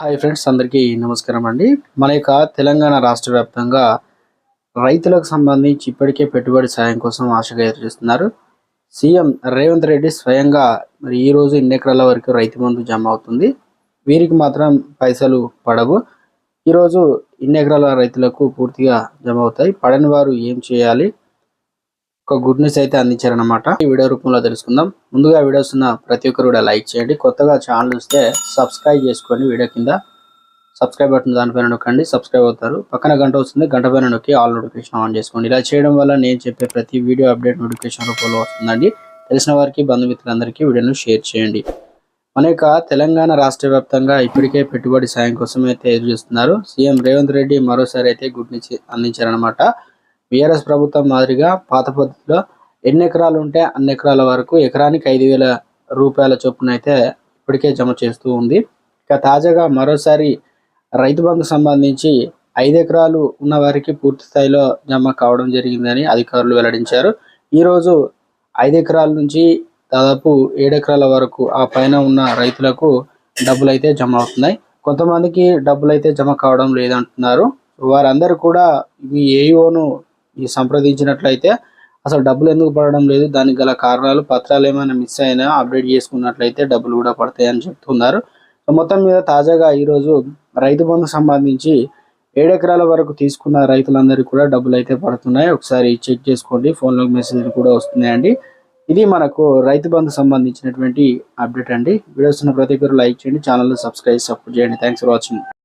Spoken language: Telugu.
హాయ్ ఫ్రెండ్స్ అందరికీ నమస్కారం అండి. మన యొక్క తెలంగాణ రాష్ట్ర వ్యాప్తంగా రైతులకు సంబంధించి ఇప్పటికే పెట్టుబడి సాయం కోసం ఆశగా ఎదురుచూస్తున్నారు సీఎం రేవంత్ రెడ్డి స్వయంగా మరి ఈ రోజు ఇన్ని ఎకరాల వరకు రైతు బంధు జమ అవుతుంది. వీరికి మాత్రం పైసలు పడవు. ఈరోజు ఇన్ని ఎకరాల రైతులకు పూర్తిగా జమ అవుతాయి. పడని వారు ఏం చేయాలి? ఒక గుడ్ న్యూస్ అయితే అందించారనమాట ఈ వీడియో రూపంలో తెలుసుకుందాం. ముందుగా వీడియోస్ ఉన్న ప్రతి ఒక్కరు కూడా లైక్ చేయండి. కొత్తగా ఛానల్ వస్తే సబ్స్క్రైబ్ చేసుకోండి వీడియో కింద. సబ్స్క్రైబ్ బటన్ దానిపైన నొక్కండి. సబ్స్క్రైబ్ అవుతారు. పక్కన గంట వస్తుంది. గంట పైన నొక్కి ఆల్ నోటిఫికేషన్ ఆన్ చేసుకోండి. ఇలా చేయడం వల్ల నేను చెప్పే ప్రతి వీడియో అప్డేట్ నోటిఫికేషన్ రూపంలో వస్తుందండి. తెలిసిన వారికి బంధుమిత్రులందరికీ వీడియోను షేర్ చేయండి. మన యొక్క తెలంగాణ రాష్ట్ర వ్యాప్తంగా ఇప్పటికే పెట్టుబడి సాయం కోసం అయితే ఎదురు చూస్తున్నారు. సీఎం రేవంత్ రెడ్డి మరోసారి అయితే గుడ్ న్యూస్ అందించారనమాట బీఆర్ఎస్ ప్రభుత్వం మాదిరిగా పాత పద్ధతిలో ఎన్ని ఎకరాలు ఉంటే అన్ని ఎకరాల వరకు ఎకరానికి ఐదు వేల రూపాయల చొప్పున అయితే ఇప్పటికే జమ చేస్తూ ఉంది. ఇక తాజాగా మరోసారి రైతు బంధు సంబంధించి ఐదు ఎకరాలు ఉన్న వారికి పూర్తి స్థాయిలో జమ కావడం జరిగిందని అధికారులు వెల్లడించారు. ఈరోజు ఐదు ఎకరాల నుంచి దాదాపు ఏడు ఎకరాల వరకు ఆ పైన ఉన్న రైతులకు డబ్బులు అయితే జమ అవుతున్నాయి. కొంతమందికి డబ్బులు అయితే జమ కావడం లేదంటున్నారు. వారందరూ కూడా ఈ ఏఈఓను ఈ సంప్రదించినట్లయితే అసలు డబ్బులు ఎందుకు పడడం లేదు దానికి గల కారణాలు పత్రాలు ఏమైనా మిస్ అయినా అప్డేట్ చేసుకున్నట్లయితే డబ్బులు కూడా పడతాయని చెప్తున్నారు. సో మొత్తం మీద తాజాగా ఈరోజు రైతు బంధు సంబంధించి ఏడెకరాల వరకు తీసుకున్న రైతులందరికీ కూడా డబ్బులు అయితే పడుతున్నాయి. ఒకసారి చెక్ చేసుకోండి ఫోన్లోకి మెసేజ్లు కూడా వస్తున్నాయండి. ఇది మనకు రైతు బంధు సంబంధించినటువంటి అప్డేట్ అండి. వీడియోస్ ఉన్న ప్రతి ఒక్కరు లైక్ చేయండి ఛానల్ సబ్స్క్రైబ్ సపోర్ట్ చేయండి. Thanks for watching